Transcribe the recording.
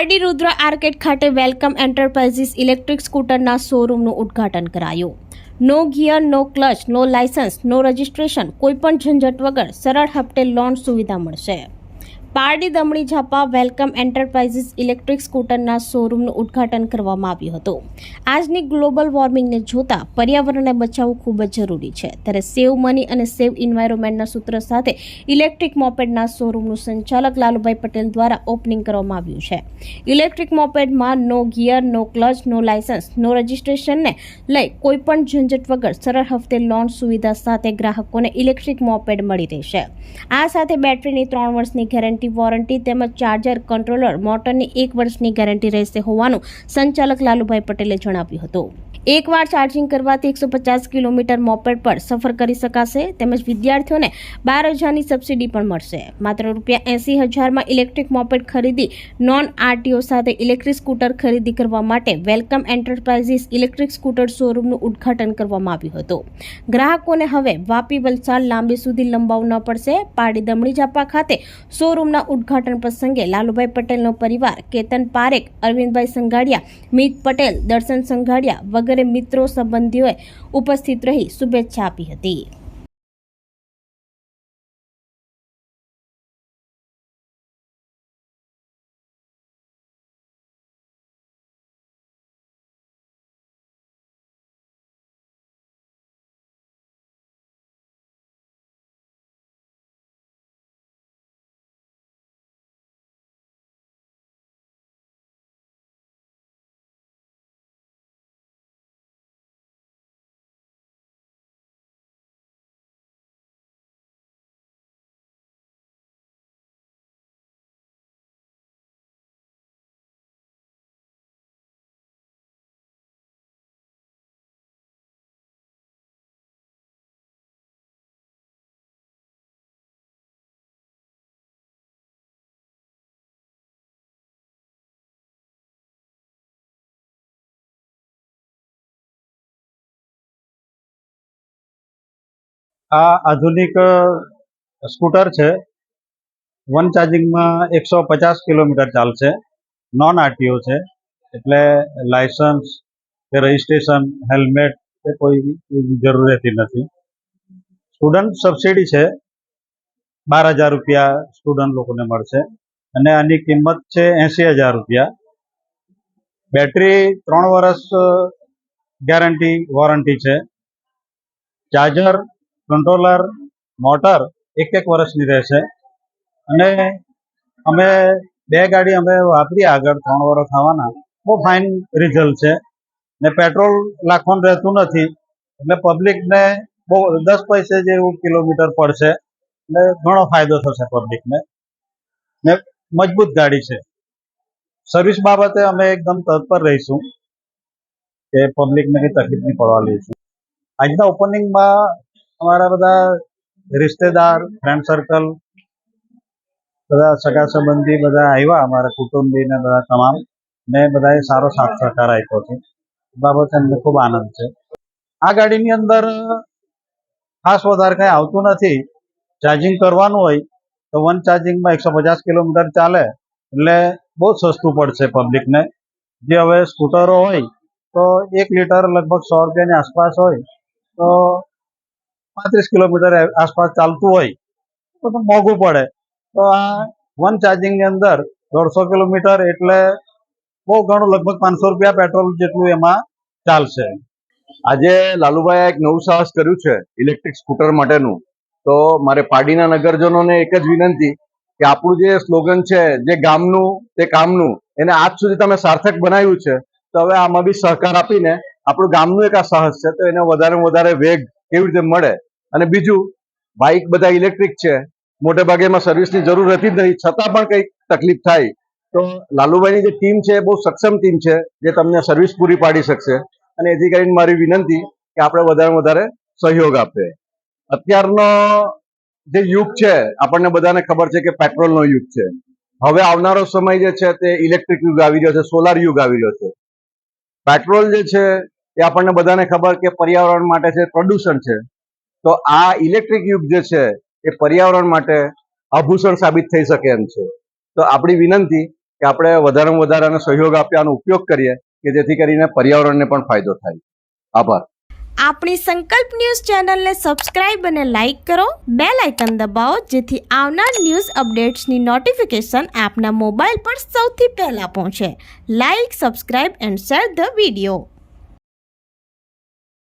Pardi Rudra arcade ખાતે welcome enterprises electric સ્કૂટરના શોરૂમનું ઉદ્ઘાટન કરાયું. No gear, no clutch, no licence no registration કોઈપણ ઝંઝટ વગર સરળ હપ્તે લોન સુવિધા મળશે. Pardi Damani Zapa welcome enterprises electric સ્કૂટરના શોરૂમનું ઉદ્ઘાટન કરવામાં આવ્યું હતું. આજની ગ્લોબલ વોર્મિંગને જોતા પર્યાવરણને બચાવવું ખૂબ જ જરૂરી છે. ત્યારે સેવ મની અને સેવ ઇન્વાયરમેન્ટના સૂત્ર સાથે ઇલેક્ટ્રિક મોપેડના શોરૂમનું સંચાલક લાલુભાઈ પટેલ દ્વારા ઓપનિંગ કરવામાં આવ્યું છે. Electric મોપેડમાં no gear, no clutch, no licence, no રજિસ્ટ્રેશનને લઈ કોઈપણ ઝંઝટ વગર સરળ હફતે લોન સુવિધા સાથે ગ્રાહકોને ઇલેક્ટ્રિક મોપેડ મળી રહેશે. આ સાથે બેટરીની ત્રણ વર્ષની ગેરંટી વોરંટી તેમજ ચાર્જર કંટ્રોલર મોટરની એક વર્ષની ગેરંટી રહેશે હોવાનું સંચાલક લાલુભાઈ પટેલે જણાવ્યું હતું. એકવાર ચાર્જિંગ કરવાથી એકસો પચાસ કિલોમીટર મોપેડ પર સફર કરી શકાશે તેમજ વિદ્યાર્થીઓને બાર હજારની સબસિડી પણ મળશે. માત્ર રૂપિયા એંસી હજારમાં ઇલેક્ટ્રિક મોપેડ ખરીદી, નોન આરટીઓ સાથે ઇલેક્ટ્રિક સ્કૂટર ખરીદી કરવા માટે વેલકમ એન્ટરપ્રાઇઝીસ ઇલેક્ટ્રિક સ્કૂટર શોરૂમનું ઉદ્ઘાટન કરવામાં આવ્યું હતું. ગ્રાહકોને હવે વાપી વલસાડ લાંબી સુધી લંબાવવું ન પડશે. પાડી દમણી જાપા ખાતે શોરૂમના ઉદ્ઘાટન પ્રસંગે લાલુભાઈ પટેલનો પરિવાર, કેતન પારેખ, અરવિંદભાઈ સંઘાડિયા, મિત પટેલ, દર્શન સંઘાડિયા વગેરે મિત્રો સંબંધીઓએ ઉપસ્થિત રહી શુભેચ્છા આપી હતી. આ આધુનિક સ્કૂટર છે. વન ચાર્જિંગમાં એકસો પચાસ કિલોમીટર ચાલશે. નોન આરટીઓ છે. એટલે લાયસન્સ કે રજિસ્ટ્રેશન, હેલ્મેટ કે કોઈ જરૂર રહેતી નથી. સ્ટુડન્ટ સબસિડી છે. બાર હજાર રૂપિયા સ્ટુડન્ટ લોકોને મળશે. અને આની કિંમત છે એંસી હજાર રૂપિયા. બેટરી ત્રણ વર્ષ ગેરંટી, વોરંટી છે. ચાર્જર કંટ્રોલર, મોટર એક એક વર્ષની રહેશે. અને અમે બે ગાડી અમે વાપરી આગળ ત્રણ વર્ષ થવાના. બહુ ફાઇન રિઝલ્ટ છે. ને પેટ્રોલ નાખવાનું રહેતું નથી. એટલે પબ્લિકને બહુ દસ પૈસે જેવું કિલોમીટર પડશે, એટલે ઘણો ફાયદો થશે પબ્લિકને ને મજબૂત ગાડી છે. સર્વિસ બાબતે અમે એકદમ તત્પર રહીશું કે પબ્લિકને કંઈ તકલીફ નહીં પડવા લઈશું આજના ઓપનિંગમાં અમારા બધા રિશ્તેદાર ફ્રેન્ડ સર્કલ બધા સગા સંબંધી બધા આવ્યા અમારા કુટુંબી ને બધા તમામ. ને બધાએ સારો સાથ સહકાર આપ્યો છે. બાબત અમને ખૂબ આનંદ છે. આ ગાડીની અંદર ખાસ વધારે કંઈ આવતું નથી. ચાર્જિંગ કરવાનું હોય તો વન ચાર્જિંગમાં એકસો પચાસ કિલોમીટર ચાલે એટલે બહુ સસ્તું પડશે પબ્લિકને જે હવે સ્કૂટરો હોય તો એક લીટર લગભગ સો રૂપિયાની આસપાસ હોય તો પાંત્રીસ કિલોમીટર આસપાસ ચાલતું હોય, તો મોંઘું પડે. તો આ વન ચાર્જિંગની અંદર દોઢસો કિલોમીટર એટલે બહુ ઘણું, લગભગ પાંચસો રૂપિયા પેટ્રોલ જેટલું એમાં ચાલશે. આજે લાલુભાઈએ એક નવું સાહસ કર્યું છે ઇલેક્ટ્રિક સ્કૂટર માટેનું. તો મારે પાડીના નગરજનોને એક જ વિનંતી કે આપણું જે સ્લોગન છે, જે ગામનું, તે કામનું, એને આજ સુધી તમે સાર્થક બનાવ્યું છે. તો હવે આમાં બી સહકાર આપીને આપણું ગામનું એક આ સાહસ છે, તો એને વધારે વધારે વેગ કેવી રીતે મળે અને બીજું બાઇક બધા ઇલેક્ટ્રિક છે. મોટે ભાગે એમાં સર્વિસની જરૂર રહેતી જ નથી. છતાં પણ કંઈક તકલીફ થાય. તો લાલુભાઈની જે ટીમ છે એ બહુ સક્ષમ ટીમ છે, જે તમને સર્વિસ પૂરી પાડી શકશે. અને એથી કરીને મારી વિનંતી કે આપણે વધારે વધારે સહયોગ આપે. અત્યારનો જે યુગ છે, આપણને બધાને ખબર છે કે પેટ્રોલનો યુગ છે. હવે આવનારો સમય જે છે તે ઇલેક્ટ્રિક યુગ આવી રહ્યો છે સોલાર યુગ આવી રહ્યો છે. પેટ્રોલ જે છે, એ આપણને બધાને ખબર કે પર્યાવરણ માટે છે, પ્રદૂષણ છે. તો આ ઇલેક્ટ્રિક યુગ જે છે, એ પર્યાવરણ માટે આભૂષણ સાબિત થઈ શકે એમ છે. તો આપણી વિનંતી કે આપણે વધારેમાં વધારાનો સહયોગ આપી આનો ઉપયોગ કરીએ કે જેથી કરીને પર્યાવરણને પણ ફાયદો થાય. આભાર. આપણી સંકલ્પ ન્યૂઝ ચેનલને સબસ્ક્રાઇબ અને લાઇક કરો. બેલ આઇકન દબાવો, જેથી આવનાર ન્યૂઝ અપડેટ્સની નોટિફિકેશન આપના મોબાઈલ પર સૌથી પહેલા પહોંચે. Like, subscribe and share the video.